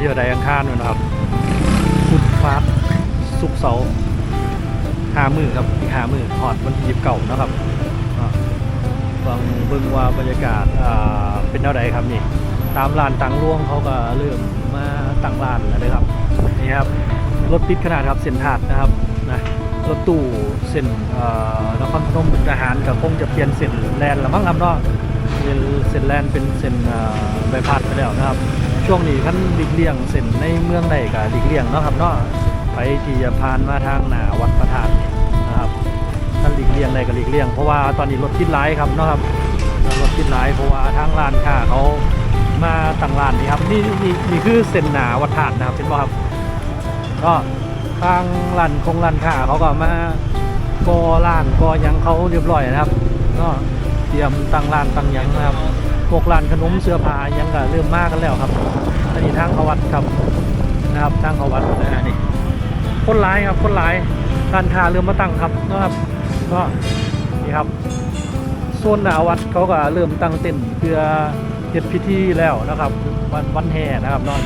ที่เท่าใดอังคารนู่นนะครับพุธฟ้าสุกเสาร์หามือครับอีกหามือหอดวันที่ยิบเก้านะครับอ่าฟังเบิ่งว่าบรรยากาศอ่าเป็นเท่าใดครับนี่ ตามลานตังล่วงเขาก็เริ่มมาตังลานแล้วนะครับนี่ครับรถติดขนาดครับเส้นถาดนะครับนะรถตู้เส้นนครพนมมุกดาหารก็คงจะเปลี่ยนเส้นแลนละมั้งครับเนาะเศียนเส้นแลนเป็นเส้นใบพัดไปแล้วนะครับ ช่วงนี้ขั้นหลีกเลี่ยงเส้นในเมืองใดก็หลีกเลี่ยงเนาะครับเนาะไปที่จะผ่านมาทางหนาวัดพระธาตุนะครับท่านหลีกเลี่ยงใดก็หลีกเลี่ยงเพราะว่าตอนนี้รถติดหลายครับเนาะครับรถติดหลายเพราะว่าทางร้านค้าเขามาต่างร้านนี่ครับนี่นี่นี่คือเส้นหนาวัดถาดนะครับเห็นป่ะครับก็ทางร้านคงร้านค้าเขาก็มาก่อร้านก่อยังเขาเรียบร้อยนะครับก็เตรียมตั้งร้านตั้งยังนะครับ พวกร้านขนมเสื้อผ้ายังก็เริ่มมากันแล้วครับอันนี้ทางเขาวัดครับนะครับทางเขาวัดนะฮะนี่คนร้ายครับคนร้ายร้านค้าเริ่มมาตั้งครับนะครับก็นี่ครับโซนหนาวัดเขาก็เริ่มตั้งเต็นท์เพื่อเฮ็ดพิธีแล้วนะครับวันวันแห่นะครับนอน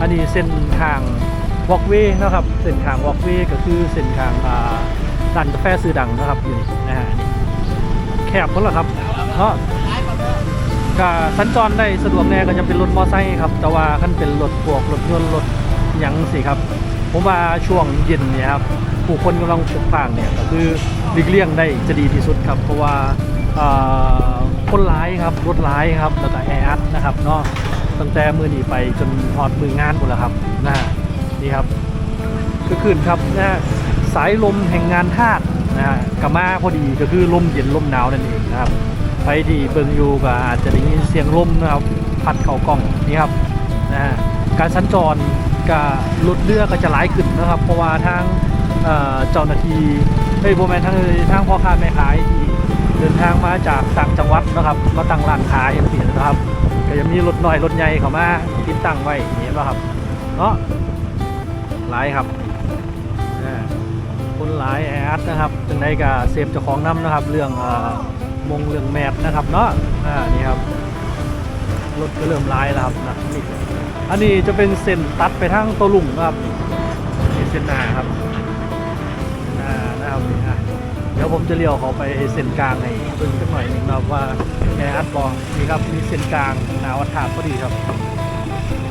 อันนี้เส้นทางวอล์กเวย์นะครับเส้นทางวอล์กเวย์ก็คือเส้นทางอ่าร้านกาแฟซื้อดังนะครับอยู่นี่นะฮะนี่แคบคนละครับเพราะ ก็สัญจรได้สะดวกแน่ก็จะเป็นรถมอไซค์ครับ แต่ว่าคันเป็นรถพวกรถยนต์รถยังสิครับ ผมว่าช่วงเย็นเนี่ยครับผู้คนกำลังพลุกพล่านเนี่ยก็คือหลีกเลี่ยงได้จะดีที่สุดครับ เพราะว่าคนร้ายครับรถร้ายครับแล้วก็แออัดนะครับเนาะตั้งแต่มือหนีไปจนพอดมืองานหมดแล้วครับนะฮะนี่ครับคือคืนครับนะสายลมแห่งงานทาสนะฮะกมาพอดีก็คือลมเย็นลมหนาวนั่นเองนะครับ ไปที่เบิงอยู่ก็อาจจะได้ยินเสียงลมนะครับ พัดเข่ากล้องนี่ครับนะฮะการสัญจรกับรถเรือก็จะหลายขึ้นนะครับ เพราะว่าทางเจ้าหน้าที่เฮ้ยโบแมนทางทางพ่อค้าแม่ขายที่เดินทางมาจากต่างจังหวัดนะครับมาตั้งร้านขายอย่างนี้นะครับก็จะมีรถน้อยรถใหญ่เข้ามาติดตั้งไว้อย่างนี้ป่ะครับเนาะหลายครับคนหลายแอดนะครับจังใดก็เซฟเจ้าของน้ำนะครับ เรื่องเอ่อ มงเรื่องแมทนะครับเนาะอ่านี่ครับรถก็เริ่มลายแล้วครับนะนี่อันนี้จะเป็นเส้นตัดไปทางตัวลุงนะครับนี่เส้นหน้าครับหน้านะครับนี่อะเดี๋ยวผมจะเลี้ยวเขาไปเส้นกลางให้เพิ่งสักหน่อยหนึงนะว่าแออัดบอนี่ครับมีเส้นกลางหนาวัดถาดพอดีครับ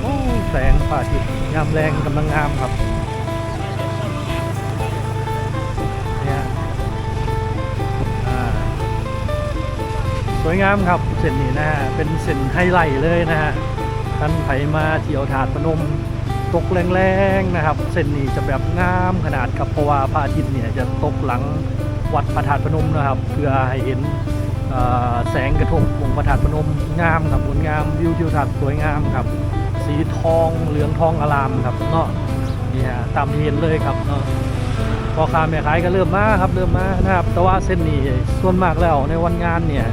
โอ้แสงพระอาทิตย์ยามแรงกำลังงามครับ วยงามครับเส้นนี้นะฮะเป็นเส้นไฮไลท์เลยนะฮะท่านไผมาเที่ยวถาดพนมตกแรงๆนะครับ เส้นนี้จะแบบงามขนาดครับเพราะว่าพระอาทิตย์เนี่ยจะตกหลังวัดพระธาตุพนมนะครับ เพื่อให้เห็นแสงกระทบของพระธาตุพนมงามครับงดงามวิวทิวทัศน์สวยงามครับ สีทองเหลืองทองอลามครับเนาะนี่ฮะตามที่เห็นเลยครับเนาะพอค้าแม่ขายก็เริ่มมาครับเริ่มมานะครับ แต่ว่าเส้นนี้ส่วนมากแล้วในวันงานเนี่ย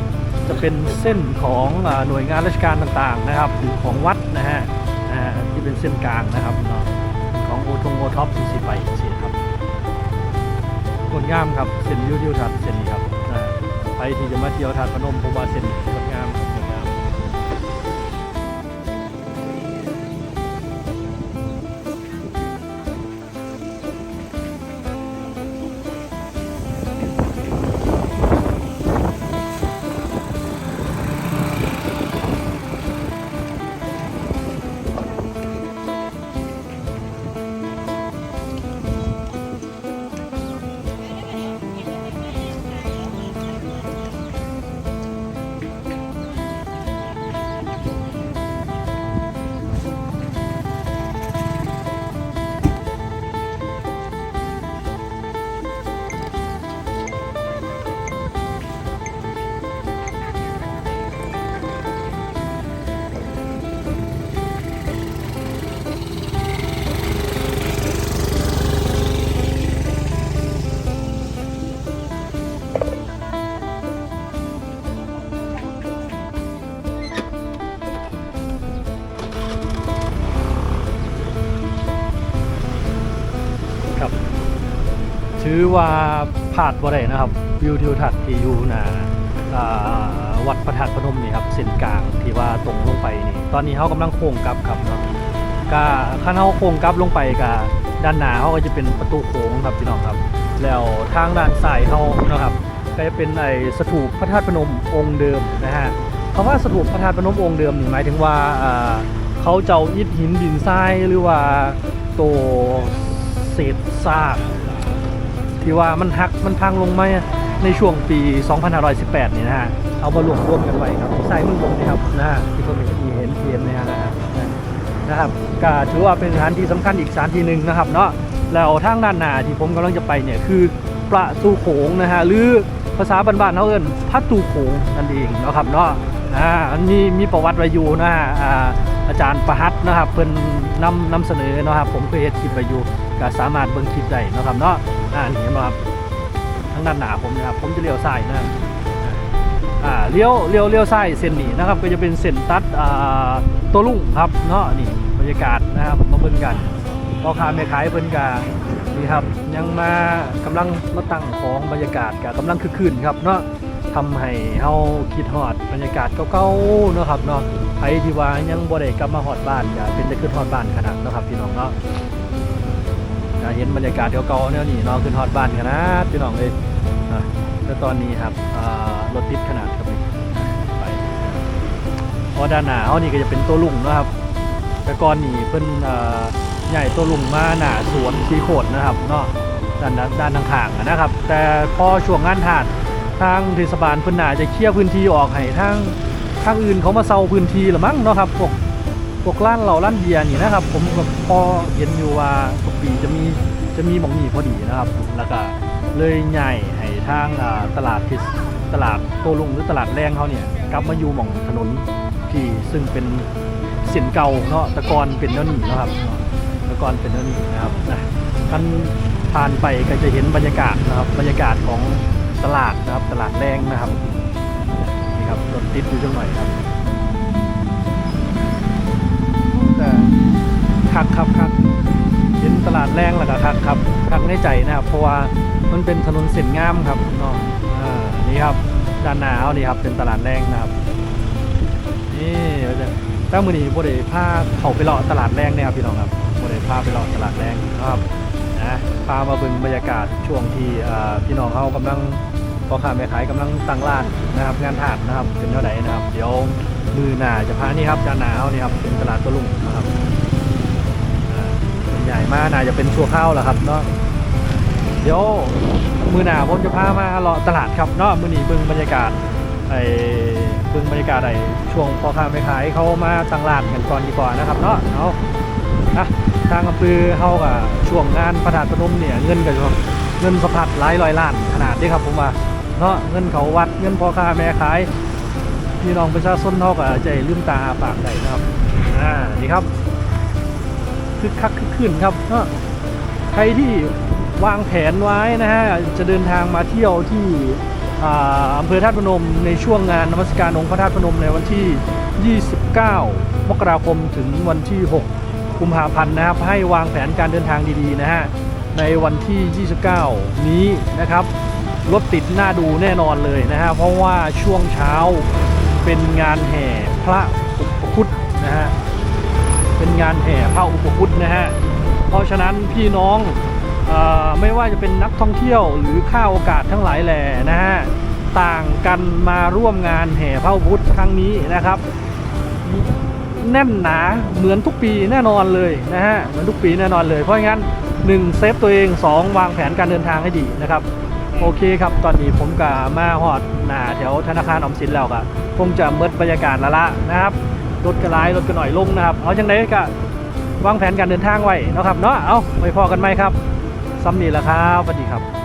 จะเป็นเส้นของหน่วยงานราชการต่างๆนะครับหรือของวัดนะฮะที่เป็นเส้นกลางนะครับของโอทงโอท็อปที่สิไปสิครับงดงามครับเส้นยูทิวทัศน์เส้นนี้ครับอ่าใครที่จะมาเที่ยวทาดพนมผมว่าเส้น อว่าผาดบ่ได้นะครับ วิวทิวทัศน์ที่อยู่หนาวัดพระธาตุพนมนี่ครับเส้นกลางที่ว่าตรงลงไปนี่ ตอนนี้เขากำลังโค้งกลับครับเนาะก็ข้างเขาโค้งกลับลงไปกับด้านหน้าเขาก็จะเป็นประตูโค้งครับพี่น้องครับ แล้วทางด้านซ้ายเขาเนาะครับก็จะเป็นไอ้สถูปพระธาตุพนมองค์เดิมนะฮะคำว่าสถูปพระธาตุพนมองค์เดิมนี่หมายถึงว่าเขาเจ้าอิฐหินดินทรายหรือว่าตัวเศษซาก ที่ว่ามันหักมันพังลงมาในช่วงปี 2518 นี่นะฮะ เอามารวบรวมกันไว้ครับที่ซ้ายมือผมนี่ครับนะฮะที่ผมเห็นที่เห็นที่เห็นเนี่ยนะฮะนะครับก็ถือว่าเป็นสถานที่สำคัญอีกสถานที่หนึ่งนะครับเนาะแล้วทางด้านหน้าที่ผมกำลังจะไปเนี่ยคือประตูโขงนะฮะหรือภาษาบ้านๆเขาเอิ้นพัตูโขงนั่นเองนะครับเนาะอ่าอันนี้มีประวัติไว้อยู่นะฮะอ่าอาจารย์ประหัตนะครับเพิ่นนำนำเสนอเนาะครับผมเคยเห็นคลิปไว้อยู่ ก็สามารถเบิ่งคลิปได้นะครับเนาะอ่านี่เห็นไหมครับทางด้านหน้าผมนะครับผมจะเลี้ยวซ้ายนะครับอ่าเลี้ยวเลี้ยวเลี้ยวซ้ายเส้นนี้นะครับ ก็จะเป็นเส้นตัดอ่าตัวลุ่งครับเนาะนี่บรรยากาศนะครับมาเบิ่งกันพ่อค้าแม่ขายเพิ่นกานี่ครับยังมากำลังมาตั้งของบรรยากาศกับกำลังคึกคืนครับเนาะทำให้เฮาคิดฮอดบรรยากาศเก่าๆเนาะครับเนาะใครที่ว่ายังบ่ได้กลับมาฮอดบ้านก็เป็นจะขึ้นฮอดบ้านขนาดเนาะครับพี่น้องเนาะ เห็นบรรยากาศเก่าๆแนวนี้เนาะขึ้นฮอดบ้านขนาดพี่น้องเลยอะแล้วตอนนี้ครับรถติดขนาดครับไปเพอด้านหน้าเฮานี่ก็จะเป็นตัวลุงนะครับ แต่ก่อนนี่เพิ่นใหญ่ตัวลุงมาหน้าสวนสีโขดนะครับเนาะด้านด้านด้านข้างนะครับ แต่พอช่วงงานถาดทางเทศบาลเพิ่นหนาจะเคลียร์พื้นที่ออกให้ทางทางอื่นเขามาเซาพื้นที่หรือมั้งเนาะครับพวก พวกร้านเหล้าร้านเบียร์นี่นะครับ ผมก็พอเห็นอยู่ว่าทุกปีจะมีจะมีหมองนี่พอดีนะครับ แล้วก็เลยใหญ่ให้ทางตลาดที่ตลาดโตลุงหรือตลาดแรงเขาเนี่ยกลับมาอยู่หม่องถนนที่ซึ่งเป็นเสียนเก่าเนาะตะกอนเป็นเท่านี้นะครับตะกอนเป็นเท่านี้นะครับนะท่านผ่านไปก็จะเห็นบรรยากาศนะครับบรรยากาศของตลาดนะครับตลาดแรงนะครับนี่ครับรถติดอยู่จังหน่อยครับ คักครับคักเห็นตลาดแรงแล้วก็คักครับคักในใจนะครับเพราะว่ามันเป็นถนนเส้นงามครับเนาะอ่านี่ครับด้านหน้าเอานี่ครับเป็นตลาดแรงนะครับนี่เราจะตั้งมือนี้โบเดพาเขาไปเลาะตลาดแรงเนี่ยครับพี่น้องครับโบเดพาไปเลาะตลาดแรงนะครับนะพามาเบิ่งบรรยากาศช่วงที่พี่น้องเขากำลังพ่อค้าแม่ขายกำลังตั้งร้านนะครับ งานถาดนะครับเป็นเท่าไหร่นะครับ เดี๋ยวมือหนาจะพานี่ครับจานหนาวนี่ครับเป็นตลาดตะลุงนะครับ ใหญ่มากน่าจะเป็นชั่วข้าวแหละครับเนาะเดี๋ยวมือหนาผมจะพามาเลาะตลาดครับเนาะมือหนีบิ่งบรรยากาศไอ้เบิ่งบรรยากาศไอ้ช่วงพ่อค้าแม่ขายเขามาตั้งร้านกันก่อนดีกว่านะครับเนาะเอาอะทางอำเภอเฮากับช่วงงานพระธาตุพนมเนี่ยเงินกับเงินสะพัดหลายร้อยล้านขนาดนี้ครับผมว่าเนาะเงินเขาวัดเงินพ่อค้าแม่ขายพี่น้องประชาชนเฮาก็ใจลืมตาอาปากได้นะครับอ่านี่ครับ คึกคักคึกคืนครับใครที่วางแผนไว้นะฮะจะเดินทางมาเที่ยวที่อ่าอำเภอธาตุพนมในช่วงงานนมัสการองค์พระธาตุพนมในวันที่ 29 มกราคมถึงวันที่ 6 กุมภาพันธ์นะครับ ให้วางแผนการเดินทางดีๆนะฮะในวันที่ 29 นี้นะครับรถติดหน้าดูแน่นอนเลยนะฮะเพราะว่าช่วงเช้าเป็นงานแห่พระ งานแห่พระอุปคุตนะฮะ เพราะฉะนั้นพี่น้องอไม่ว่าจะเป็นนักท่องเที่ยวหรือข้าโอกาสทั้งหลายแหล่นะฮะ ต่างกันมาร่วมงานแห่พระอุปคุตครั้งนี้นะครับ แน่นหนาเหมือนทุกปีแน่นอนเลยนะฮะ เหมือนทุกปีแน่นอนเลย เพราะงั้น 1 เซฟตัวเอง 2 วางแผนการเดินทางให้ดีนะครับโอเคครับ ตอนนี้ผมกับมาฮอดหนาแถวธนาคารออมสินแล้วก็คงจะเมิดบรรยากาศละละนะครับ รถกระไรรถกระหน่อยลงนะครับ เอาจังไดก็วางแผนการเดินทางไว้นะครับเนาะเอาไว้พอกันไหมครับซ้ำนี่แหละครับสวัสดีครับ